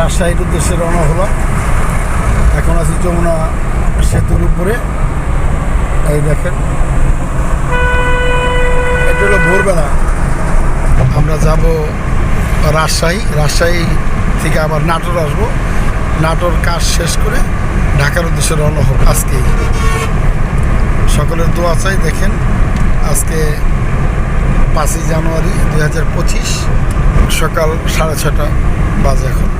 রাজশাহীর উদ্দেশ্যে রওনা হলাম। এখন আছি যমুনা সেতুর উপরে। এই দেখেন। এটা হলো ভোরবেলা। আমরা যাব রাজশাহী। রাজশাহী থেকে আবার নাটোর আসব। নাটোর কাজ শেষ করে ঢাকার উদ্দেশ্যে রওনা হব আজকেই সকলের দোয়া চাই, দেখেন। আজকে পাঁচই জানুয়ারি দুই হাজার পঁচিশ সকাল সাড়ে ছটা বাজে এখন।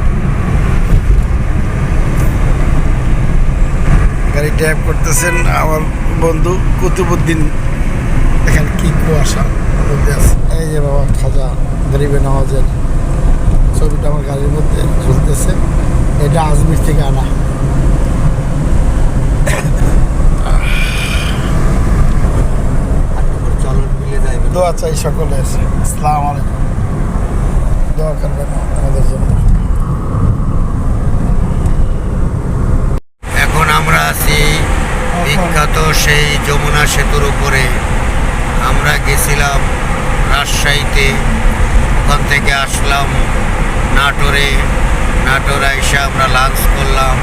গাড়ি ট্যাপ করতেছেন আমার বন্ধু কুতুবুদ্দিন এখানে কি কুয়াশা? এই যে বাবা, খাজা গরিবে নওয়াজের ছবিটা আমার গাড়ির মধ্যে ঝুলতেছে। এটা আজমির থেকে আনা। দোয়া চাই সকলের। আসসালামু আলাইকুম। দোয়া করবেন আমাদের জন্য এখন আমরা আছি বিখ্যাত সেই যমুনা সেতুর উপরে আমরা গেছিলাম রাজশাহীতে। ওখান থেকে আসলাম নাটোরে। নাটোরে এসে আমরা লাঞ্চ করলাম।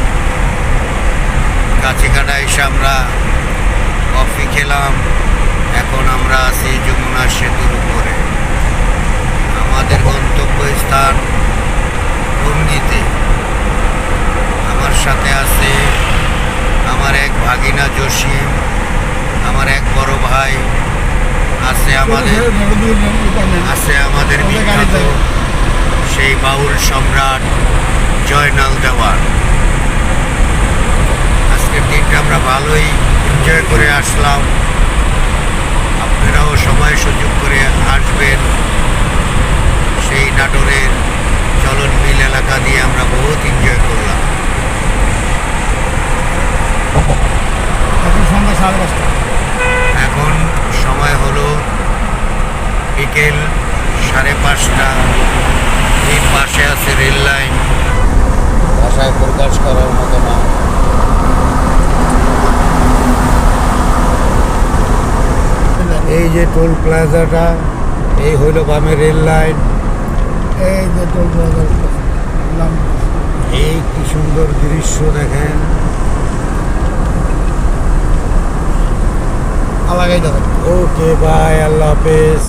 কাছিকাটা এসে আমরা কফি খেলাম। এখন আমরা আছি যমুনা সেতুর উপরে। আমাদের গন্তব্যস্থান টঙ্গিতে আমার সাথে আছে ভাগিনা জসিম আমার এক বড় ভাই আছে আমাদের আছে আমাদের বিখ্যাত সেই বাউল সম্রাট জয়নাল দেওয়ান। আজকের দিনটা আমরা ভালোই এনজয় করে আসলাম। আপনারাও সময় সুযোগ করে আসবেন সেই নাটোরের চলন মিল এলাকা দিয়ে আমরা বহুত এনজয় করলাম এখন সন্ধ্যা সাড়ে এখন সময় হলো বিকেল সাড়ে পাঁচটা। এই পাশে আছে রেল লাইন। ভাষায় প্রকাশ করার মতো না। এই যে টোল প্লাজাটা এই হইল বামে রেল লাইন। এই যে টোল প্লাজা এই কি সুন্দর দৃশ্য দেখেন। ওকে বাই আল্লাহ হাফেজ।